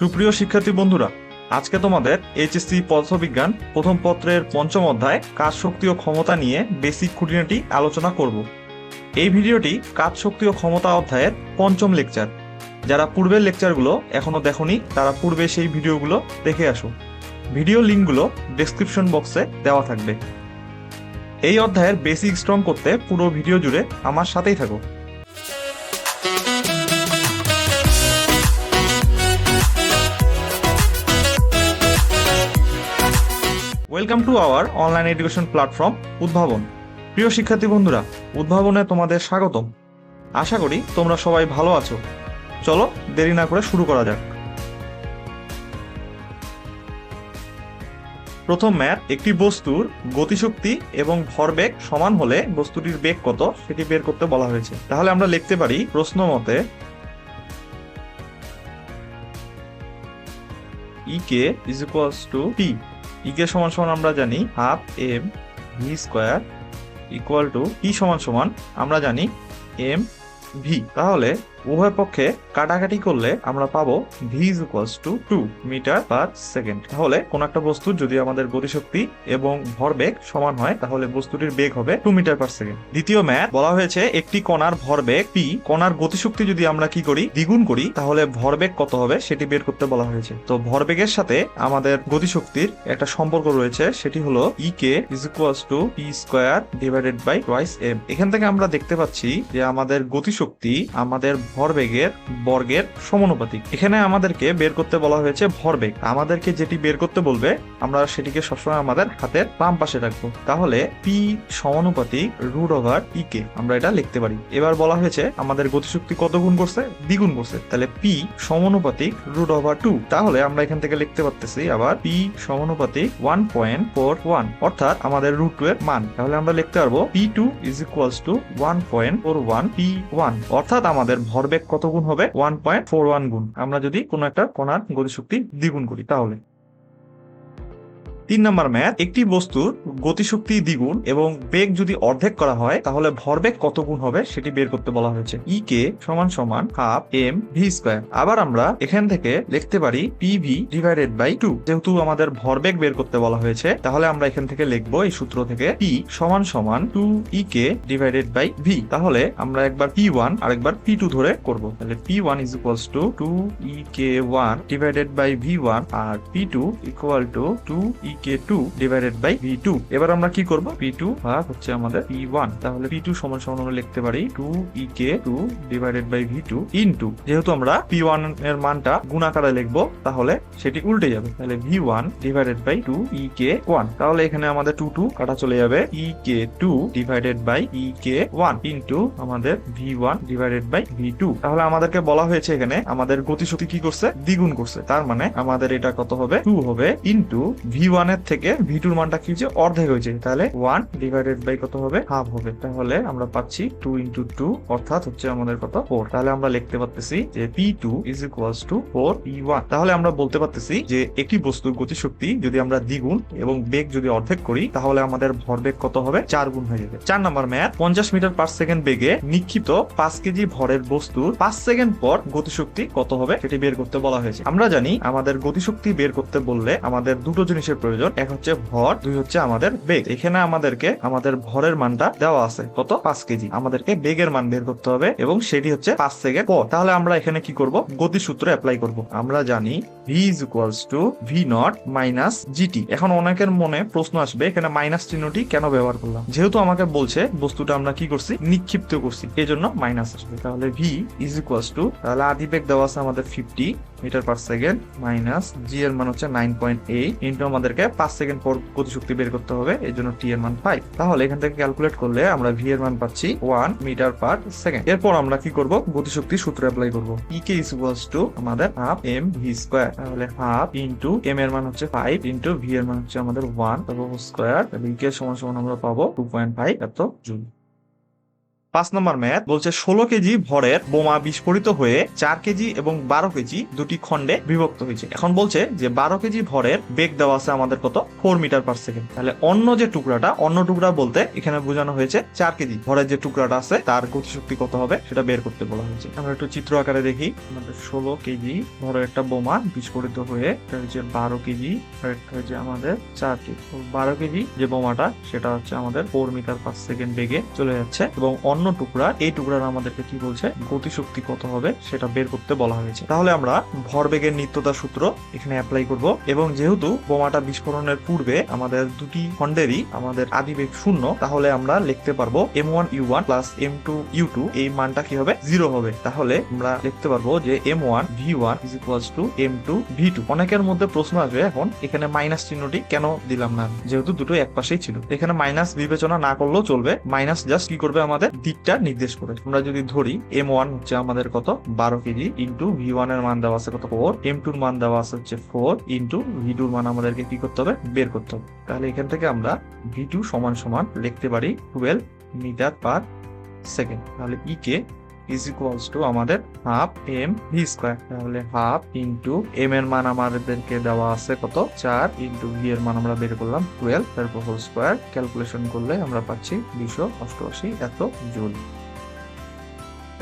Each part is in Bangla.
সুপ্রিয় শিক্ষার্থী বন্ধুরা, আজকে তোমাদের এইচএসসি পদার্থবিজ্ঞান প্রথম পত্রের পঞ্চম অধ্যায় কাজ শক্তি ও ক্ষমতা নিয়ে বেসিক খুঁটিনাটি আলোচনা করব। এই ভিডিওটি কাজ শক্তি ও ক্ষমতা অধ্যায়ের পঞ্চম লেকচার। যারা পূর্বের লেকচারগুলো এখনও দেখোনি, তারা পূর্বে সেই ভিডিওগুলো দেখে আসো। ভিডিও লিঙ্কগুলো ডেসক্রিপশন বক্সে দেওয়া থাকবে। এই অধ্যায়ের বেসিক স্ট্রং করতে পুরো ভিডিও জুড়ে আমার সাথেই থাকো। Welcome to our online education platform Udbhabon প্রিয় শিক্ষার্থী বন্ধুরা উদ্ভাবনে তোমাদের স্বাগতম। আশা করি তোমরা সবাই ভালো আছো। চলো, দেরি না করে শুরু করা যাক। প্রথম ম্যাথ, একটি বস্তুর গতিশক্তি এবং ভরবেগ সমান হলে বস্তুটির বেগ কত সেটি বের করতে বলা হয়েছে। তাহলে আমরা লিখতে পারি প্রশ্ন মতে EK is equals to P EK সমান সমান আমরা জানি half M V square equal to E সমান সমান আমরা জানি এম ভি। তাহলে উভয় পক্ষে কাটাকাটি করলে আমরা পাবো V is equals to two meter per second তাহলে কোন একটা বস্তুর যদি আমাদের গতিশক্তি এবং ভরবেগ সমান হয়, তাহলে বস্তুটির বেগ হবে টু মিটার পার সেকেন্ড দ্বিতীয় ম্যাথ, বলা হয়েছে একটি কণার ভরবেগ পি কণার গতিশক্তি যদি আমরা কি করি, দ্বিগুণ করি, তাহলে ভরবেগ কত হবে সেটি বের করতে বলা হয়েছে। তো ভরবেগের সাথে আমাদের গতিশক্তির একটা সম্পর্ক রয়েছে, সেটি হলো E K is equals to P square divided by twice M এখান থেকে আমরা দেখতে পাচ্ছি যে আমাদের গতিশক্তি আমাদের ভরবেগের, বর্গের সমানুপাতিক। এখানে আমাদেরকে বের করতে বলা হয়েছে ভরবেগ। আমাদেরকে যেটি বের করতে বলবে, আমরা সেটিকে সবসময় আমাদের হাতের বাম পাশে রাখব। তাহলে পি সমানুপাতিক রুট ওভার ই কে আমরা এটা লিখতে পারি। এবার বলা হয়েছে, আমাদের গতিশক্তি কত গুণ করছে? দ্বিগুণ করছে। তাহলে পি সমানুপাতিক রুট ওভার টু তাহলে আমরা এখান থেকে লিখতে পারতেছি আবার পি সমানুপাতিক ওয়ান পয়েন্ট ফোর ওয়ান অর্থাৎ আমাদের রুট টু এর মান। তাহলে আমরা লিখতে পারব P two is equals to one point four one P one অর্থাৎ আমাদের ভরবেগ কত গুণ হবে? ওয়ান পয়েন্ট ফোর ওয়ান গুণ। আমরা যদি কোনো একটা কণার গতিশক্তি দ্বিগুণ করি, তাহলে। তিন নম্বর ম্যাথ, একটি বস্তুর গতিশক্তি দ্বিগুণ এবং বেগ যদি অর্ধেক করা হয়, তাহলে ভরবেগ কত গুণ হবে সেটি বের করতে বলা হয়েছে। ই কে সমান সমান হাফ এম ভি স্কোয়ার আবার আমরা এখান থেকে লিখতে পারি P V divided by two যেহেতু আমাদের ভরবেগ বের করতে বলা হয়েছে, তাহলে আমরা এখান থেকে লিখব এই সূত্র থেকে পি সমান সমান two E K divided by V তাহলে আমরা একবার পি ওয়ান আর একবার পি টু ধরে করব। তাহলে P one is equals to two E K one divided by V one R P two equal to two E K two divided by V two এবার আমরা কি করব? পি টু ভাগ হচ্ছে আমাদের পি ওয়ান তাহলে পি টু সমান সমান আমরা লিখতে পারি two E K two divided by V two into যেহেতু আমরা পি ওয়ানের মানটা গুণাকারে লিখব, তাহলে সেটি উল্টে যাবে। তাহলে V one divided by two E K one তাহলে এখানে আমাদের টু টু কাটা চলে যাবে E K two divided by E K one into আমাদের V one divided by V two তাহলে আমাদেরকে বলা হয়েছে এখানে আমাদের গতিশক্তি কি করছে? দ্বিগুণ করছে। তার মানে আমাদের এটা কত হবে? টু হবে ইন্টু ভি ওয়ান এর থেকে ভি টুর মানটা কি হচ্ছে অর্ধেক হয়েছে তাহলে ওয়ান ডিভাইডেড বাই কত হবে? হাফ হবে। তাহলে আমরা পাচ্ছি টু ইন্টু টু অর্থাৎ হচ্ছে আমাদের কত? ফোর তাহলে আমরা লিখতে পারতেছি যে P two is equals to four P one তাহলে আমরা বলতে পারতেছি যে একটি বস্তুর গতিশক্তি যদি আমরা দ্বিগুণ এবং বেগ যদি অর্ধেক করি, তাহলে আমাদের ভরবেগ কত হবে? চার গুণ হয়ে যাবে। চার নম্বর ম্যাথ পঞ্চাশ মিটার পার সেকেন্ড বেগে নিক্ষিপ্ত পাঁচ কেজি ভরের বস্তুর পাঁচ সেকেন্ড পর গতিশক্তি কত হবে? সেটি বের করতে বলা হয়েছে। আমরা জানি আমাদের গতিশক্তি বের করতে বললে আমাদের দুটো জিনিসের প্রয়োজন। এক হচ্ছে ভর, দুই হচ্ছে আমাদের বেগ। এখানে আমাদেরকে, আমাদের ভরের মানটা দেওয়া আছে। কত? পাঁচ কেজি। আমাদেরকে বেগের মান বের করতে হবে এবং সেটি হচ্ছে পাঁচ সেকেন্ড পর। তাহলে আমরা এখানে কি করব? গতি সূত্র অ্যাপ্লাই করব। আমরা জানি V is equals to V naught minus GT এখন অনেকের মনে প্রশ্ন আসবে, এখানে মাইনাস চিহ্নটি কেন ব্যবহার করলাম? যেহেতু আমাকে বলছে, বস্তুটা আমরা কি করছি? নিক্ষিপ্ত করছি। এই জন্য মাইনাস আসবে। তাহলে ভি ইজ ইকুয়ালস টু তাহলে আদি বেগ দেওয়া আছে আমাদের fifty meter per second minus G এর মান হচ্ছে নাইন পয়েন্ট এইট ইন্টু আমাদেরকে পাঁচ সেকেন্ড পর গতিশক্তি বের করতে হবে এই জন্য টি এর মান ফাইভ তাহলে এখান থেকে ক্যালকুলেট করলে আমরা ভি এর মান পাচ্ছি ওয়ান মিটার পার সেকেন্ড। এরপর আমরা কি করব? গতিশক্তি সূত্র অ্যাপ্লাই করব। ই কে ইকুয়ালস টু আমাদের হাফ এম ভি স্কোয়ার তাহলে হাফ ইন্টু এম এর মান হচ্ছে ফাইভ ইন্টু ভি এর মান হচ্ছে আমাদের ওয়ান তারপর স্কোয়ার ই কে সমান সমান আমরা পাবো টু পয়েন্ট ফাইভ এত জুল পাঁচ নম্বর ম্যাথ বলছে ষোলো কেজি ভরের বোমা বিস্ফোরিত হয়ে চার কেজি এবং বারো কেজি দুটি খণ্ডে বিভক্ত হয়েছে। এখন বলছে যে বারো কেজি ভরের বেগ দেওয়া আছে আমাদের কত? ফোর মিটার পার সেকেন্ড তাহলে অন্য যে টুকরাটা, অন্য টুকরা বলতে এখানে বোঝানো হয়েছে চার কেজি। ভরের যে টুকরাটা আছে, তার গতিশক্তি কত হবে সেটা বের করতে বলা হয়েছে। আমরা একটু চিত্র আকারে দেখি। আমাদের ষোলো কেজি ভরের একটা বোমা বিস্ফোরিত হয়ে, এটা হচ্ছে বারো কেজি আর একটা হচ্ছে আমাদের চার কেজি। বারো কেজি যে বোমাটা, সেটা হচ্ছে আমাদের ফোর মিটার পার সেকেন্ড বেগে চলে যাচ্ছে এবং অন্য টুকরা এই টুকরার আমাদেরকে কি বলছে? গতিশক্তি কত হবে সেটা বের করতে বলা হয়েছে। তাহলে আমরা ভরবেগের নিত্যতা সূত্র এখানে অ্যাপ্লাই করব এবং যেহেতু বোমাটা বিস্ফোরণের পূর্বে আমাদের দুটি খণ্ডেরই আমাদের আদিবেগ শূন্য, তাহলে আমরা লিখতে পারব M one U one plus M two U two এই মানটা কি হবে? জিরো হবে। তাহলে আমরা লিখতে পারব যে M one V one is equals to M two V two অনেকের মধ্যে প্রশ্ন আসবে এখন, এখানে মাইনাস চিহ্নটি কেন দিলাম না? যেহেতু দুটো এক পাশেই ছিল। এখানে মাইনাস বিবেচনা না করলেও চলবে। মাইনাস জাস্ট কি করবে আমাদের? দিকটা নির্দেশ করে আমরা যদি ধরি এম ওয়ান হচ্ছে আমাদের কত? বারো কেজি ইন্টু ভি ওয়ানের মান দেওয়া আছে কত? ফোর এম টুর মান দেওয়া আছে হচ্ছে ফোর ইন্টু ভি টুর মান আমাদেরকে কি করতে হবে? বের করতে হবে। তাহলে এখান থেকে আমরা ভি টু সমান সমান লিখতে পারি টুয়েলভ মিটার পার সেকেন্ড তাহলে E K is equals to আমাদের হাফ এম ভি স্কোয়ার তাহলে হাফ ইন্টু এম এর মান আমাদেরকে দেওয়া আছে কত? চার ইন্টু ভি এর মান আমরা বের করলাম টুয়েলভ তারপর হোল স্কোয়ার ক্যালকুলেশন করলে আমরা পাচ্ছি দুশো অষ্টআশি এত জুল।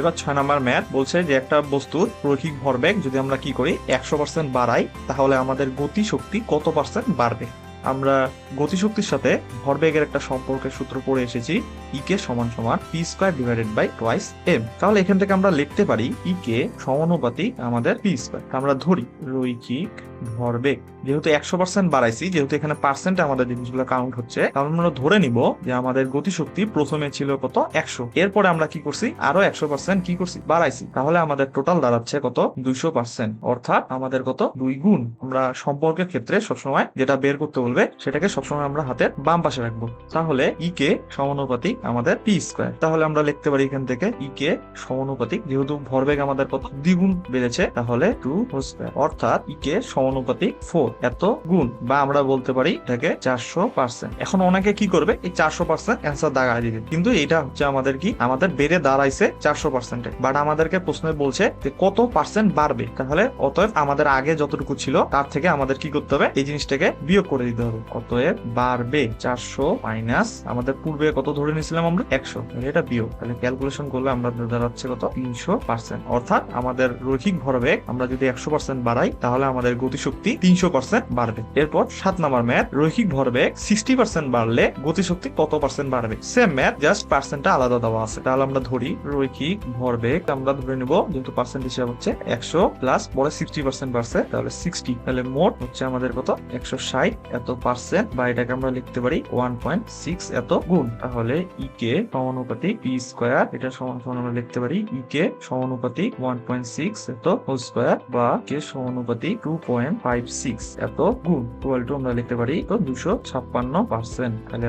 এবার ছয় নাম্বার ম্যাথ বলছে যে একটা বস্তুর রৈখিক ভরবেগ যদি আমরা কি করি, একশো পার্সেন্ট বাড়াই, তাহলে আমাদের গতি শক্তি কত পার্সেন্ট বাড়বে? আমরা গতিশক্তির সাথে ভরবেগের একটা সম্পর্কের সূত্র পড়ে এসেছি ই কে সমান সমান P square divided by twice M তাহলে এখান থেকে আমরা লিখতে পারি ই কে সমানুপাতিক আমাদের পি স্কোয়ার আমরা ধরি রৈখিক ভরবেগ যেহেতু একশো পার্সেন্ট বাড়াইছি, যেহেতু এখানে পার্সেন্ট আমাদের জিনিসগুলো কাউন্ট হচ্ছে, তাহলে আমরা ধরে নিব যে আমাদের গতিশক্তি প্রথমে ছিল কত? একশো। এরপরে আমরা কি করছি? আরও একশো পার্সেন্ট কি করছি? বাড়াইছি। তাহলে আমাদের টোটাল দাঁড়াচ্ছে কত? দুইশো পার্সেন্ট অর্থাৎ আমাদের কত? দুই গুণ। আমরা সম্পর্কের ক্ষেত্রে সবসময় যেটা বের করতে বলবে, সেটাকে সবসময় আমরা হাতের বাম পাশে রাখব। তাহলে ই কে সমানুপাতিক আমাদের পি স্কোয়ার তাহলে আমরা লিখতে পারি এখান থেকে ই কে সমানুপাতিক। যেহেতু ভরবেগ আমাদের কত? দ্বিগুণ বেড়েছে। তাহলে টু স্কোয়ার অর্থাৎ ই কে সমানুপাতিক ফোর এত গুণ, বা আমরা বলতে পারি এটাকে চারশো পার্সেন্ট এখন অনেকে কি করবে? এই চারশো পার্সেন্ট অ্যান্সার দাগায় দিবে। কিন্তু এটা হচ্ছে আমাদের কি? আমাদের বেড়ে দাঁড়াইছে চারশো পার্সেন্টে বাট আমাদেরকে প্রশ্নে বলছে যে কত পার্সেন্ট বাড়বে? তাহলে অতএব আমাদের আগে যতটুকু ছিল, তার থেকে আমাদের কি করতে হবে? এই জিনিসটাকে বিয়োগ করে দিতে হবে। অতএব বাড়বে চারশো মাইনাস আমাদের পূর্বে কত ধরে নিয়েছিলাম আমরা? একশো। এটা বিয়োগ। তাহলে ক্যালকুলেশন করলে আমরা দাঁড়াচ্ছে কত? তিনশো পার্সেন্ট অর্থাৎ আমাদের রৈখিক ভরবেগ আমরা যদি একশো পার্সেন্ট বাড়াই, তাহলে আমাদের গতিশক্তি তিনশো পার্সেন্ট বাড়বে। এরপর সাত নাম্বার ম্যাথ, রৈখিক ভরবেগ সিক্সটি পার্সেন্ট বাড়লে গতিশক্তি কত পার্সেন্ট বাড়বে? সেম ম্যাথ জাস্ট পার্সেন্টটা আলাদা দেওয়া আছে। তাহলে আমরা ধরি রৈখিক ভরবেগ, আমরা ধরে নিব, যেহেতু পার্সেন্ট হিসাব হচ্ছে একশো প্লাস পরে সিক্সটি পার্সেন্ট বাড়ছে, তাহলে সিক্সটি তাহলে মোট হচ্ছে আমাদের কত? একশো ষাট। এত পার্সেন্ট বা এটাকে আমরা লিখতে পারি ওয়ান পয়েন্ট সিক্স এত গুণ। তাহলে ই কে সমানুপাতিক পি স্কোয়ার এটা সমান সমান আমরা লিখতে পারি ই কে সমানুপাতিক ওয়ান পয়েন্ট সিক্স এত হোল স্কোয়ার বা কে সমানুপাতিক টু পয়েন্ট ফাইভ সিক্স এত টু আমরা লিখতে পারি তো দুশো ছাপ্পান্ন পার্সেন্ট। তাহলে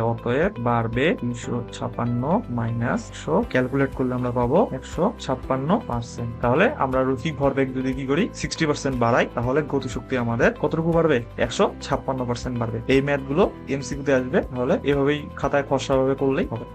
বাড়বে ছাপ্পান্ন মাইনাস ক্যালকুলেট করলে আমরা পাবো একশো ছাপ্পান্ন পার্সেন্ট। তাহলে আমরা ভরবেগ যদি কি করি, সিক্সটি পার্সেন্ট বাড়াই, তাহলে গতিশক্তি আমাদের কতটুকু বাড়বে? একশো ছাপ্পান্ন পার্সেন্ট বাড়বে। এই ম্যাথগুলো এমসিকিউতে আসবে, তাহলে এভাবেই খাতায় খসড়া ভাবে করলেই হবে।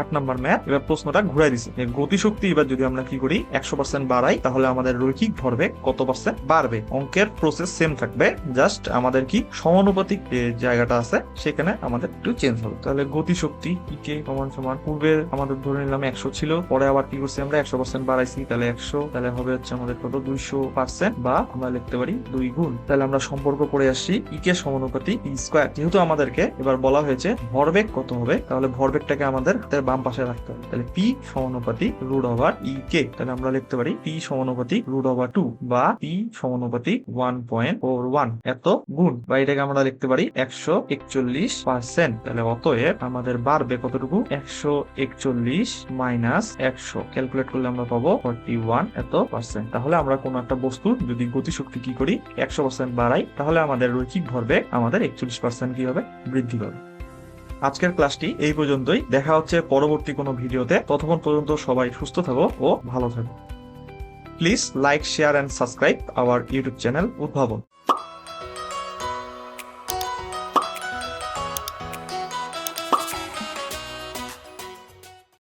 আট নাম্বার ম্যাথ। এবার প্রশ্নটা ঘুরাই দিছে। গতিশক্তি এবার যদি আমরা কি করি, একশো পার্সেন্ট বাড়াই, তাহলে আমাদের রৈখিক ভরবেগ কত পার্সেন্ট বাড়বে? অঙ্কের প্রসেস সেম থাকবে। জাস্ট আমাদের কি সমানুপাতিক যে জায়গাটা আছে, সেখানে আমাদের একটু চেঞ্জ হবে। তাহলে গতিশক্তি কে সমান সমান পূর্বে আমাদের ধরে নিলাম একশো ছিল, পরে আবার কি করছি আমরা? একশো পার্সেন্ট বাড়াইছি, তাহলে একশো, তাহলে হবে হচ্ছে আমাদের কত? দুইশো পার্সেন্ট বা আমরা লিখতে পারি দুই গুণ। তাহলে আমরা সম্পর্ক করে আসছি ইকে সমানুপাতি ই স্কোয়ার যেহেতু আমাদেরকে এবার বলা হয়েছে ভরবেগ কত হবে, তাহলে ভরবেগটাকে আমাদের হাতের বাম পাশে রাখতে হবে। তাহলে পি সমানুপাতিক রুট ওভার ই কে তাহলে আমরা লিখতে পারি পি সমানুপাতিক রুট ওভার টু বা পি সমানুপাতিক ওয়ান পয়েন্ট ফোর ওয়ান এত গুণ। বা এটাকে আমরা লিখতে পারি একশো একচল্লিশ পার্সেন্ট তাহলে অতএব আমাদের বাড়বে কতটুকু? একশো একচল্লিশ মাইনাস একশো। ক্যালকুলেট করলে আমরা পাবো ফর্টি ওয়ান এত পার্সেন্ট তাহলে আমরা কোনো একটা বস্তুর যদি গতিশক্তি কি করি? একশো পার্সেন্ট বাড়াই, তাহলে আমাদের রৈখিক ভরবেগ আমাদের একচল্লিশ পার্সেন্ট কি হবে? বৃদ্ধি পাবে। আজকের ক্লাসটি এই পর্যন্তই। দেখা হচ্ছে পরবর্তী কোনো ভিডিওতে। ততক্ষণ পর্যন্ত সবাই সুস্থ থাকো ও ভালো থাকো। Please like share and subscribe our YouTube channel Udbhabon